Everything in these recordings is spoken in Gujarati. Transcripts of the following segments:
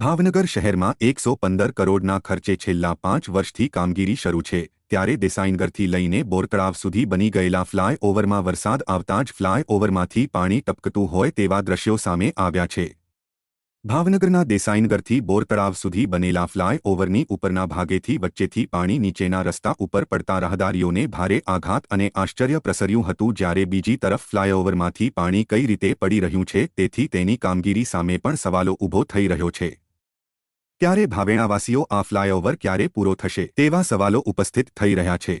ભાવનગર શહેરમાં એકસો પંદર કરોડના ખર્ચે છેલ્લા પાંચ વર્ષથી કામગીરી શરૂ છે, ત્યારે દેસાઈનગરથી લઈને બોરતળાવ સુધી બની ગયેલા ફ્લાય ઓવરમાં વરસાદ આવતા જ ફ્લાયઓવરમાંથી પાણી ટપકતું હોય તેવા દ્રશ્યો સામે આવ્યા છે. ભાવનગરના દેસાઈનગરથી બોરતળાવ સુધી બનેલા ફ્લાય ઓવરની ઉપરના ભાગેથી વચ્ચેથી પાણી નીચેના રસ્તા ઉપર પડતા રાહદારીઓને ભારે આઘાત અને આશ્ચર્ય પ્રસર્યું હતું જ્યારે બીજી તરફ ફ્લાયઓવરમાંથી પાણી કઈ રીતે પડી રહ્યું છે, તેથી તેની કામગીરી સામે પણ સવાલો ઊભો થઈ રહ્યો છે. ત્યારે ભાવેણાવાસીઓ આ ફ્લાયઓવર ક્યારે પૂરો થશે તેવા સવાલો ઉપસ્થિત થઈ રહ્યા છે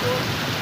Thank you.